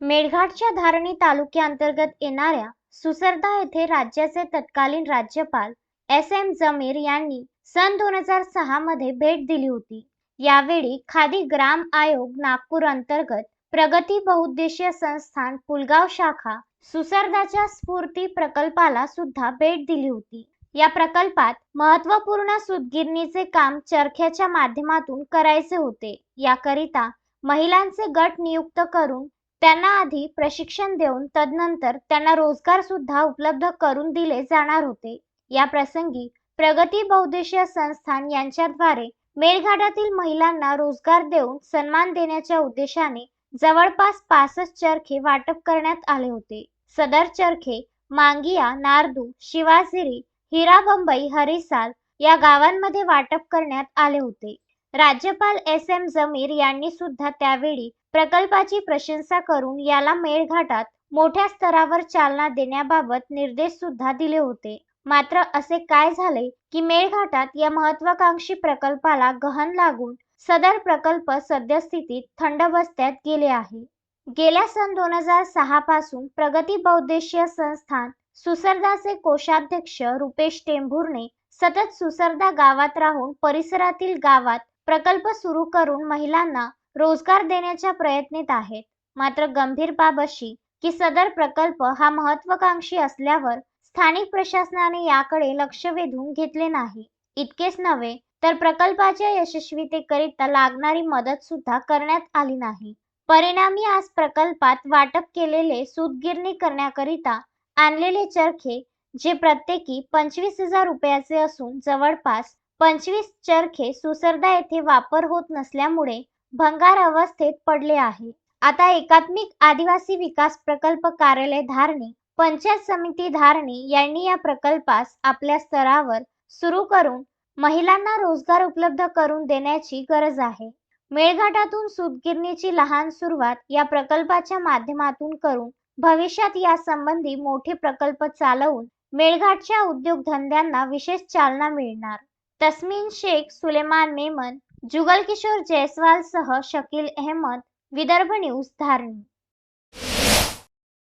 मेळघाटच्या धारणी तालुक्याअंतर्गत येणाऱ्या सुसरदा येथे राज्याचे तत्कालीन राज्यपाल एस एम जमीर यांनी सन दोन हजार सहा मध्ये भेट दिली होती. यावेळी खादी ग्राम आयोग नागपूर अंतर्गत प्रगती बहुउद्देशीय संस्थान पुलगाव शाखा सुसरदाच्या स्फूर्ती प्रकल्पाला सुद्धा भेट दिली होती. या प्रकल्पात महत्त्वपूर्ण सुदगिरणीचे काम चरख्याच्या माध्यमातून करायचे होते. याकरिता महिलांचे गट नियुक्त करून त्यांना आधी प्रशिक्षण देऊन तदनंतर त्यांना रोजगार सुद्धा उपलब्ध करून दिले जाणार होते. या प्रसंगी प्रगती बहुदेशीय संस्थान यांच्याद्वारे मेळघाटातील महिलांना रोजगार देऊन सन्मान देण्याच्या उद्देशाने जवळपास पासष्ट चरखे वाटप करण्यात आले होते. सदर चरखे मांगिया नारदू शिवाझिरी हिराबंबई हरिसाल या गावांमध्ये वाटप करण्यात आले होते. राज्यपाल एस एम जमीर यांनी सुद्धा त्यावेळी प्रकल्पाची प्रशंसा करून याला मेळघाटात मोठ्या स्तरावर चालना देण्याबाबत निर्देश सुद्धा दिले होते. मात्र असे काय झाले की मेळघाटात या महत्वाकांक्षी प्रकल्पाला गहन लागून सदर प्रकल्प सद्यस्थितीत थंड बसत्यात गेले आहे. गेल्या सन दोन हजार सहा पासून प्रगती बहुउद्देशीय संस्थान सुसरदाचे कोषाध्यक्ष रुपेश टेंभुर्णे सतत सुसरदा गावात राहून परिसरातील गावात प्रकल्प सुरू करून महिलांना रोजगार देण्याच्या प्रयत्नीत आहेत. मात्र गंभीर बाब अशी की सदर प्रकल्प हा महत्वाकांक्षी असल्यावर स्थानिक प्रशासनाने याकडे लक्ष वेधून घेतले नाही. इतकेच नव्हे तर प्रकल्पाच्या यशस्वीतेकरिता लागणारी मदत सुद्धा करण्यात आली नाही. परिणामी आज प्रकल्पात वाटप केलेले सूतगिरणी करण्याकरिता आणलेले चरखे जे प्रत्येकी पंचवीस हजार रुपयाचे असून जवळपास पंचवीस चरखे सुसरदा येथे वापर होत नसल्यामुळे भंगार अवस्थेत पडले आहे. आता एकात्मिक आदिवासी विकास प्रकल्प कार्यालय धारणी पंचायत समिती धारणी यांनी या प्रकल्पास आपल्या स्तरावर सुरू करून महिलांना रोजगार उपलब्ध करून देण्याची गरज आहे. मेळघाटातून सुतगिरणीची लहान सुरुवात या प्रकल्पाच्या माध्यमातून करून भविष्यात या संबंधी मोठे प्रकल्प चालवून मेळघाटच्या उद्योगधंद्यांना विशेष चालना मिळणार. तस्मीन शेख सुलेमान मेमन जुगल किशोर जयस्वाल सह शकील अहमद विदर्भ न्यूज धारणी.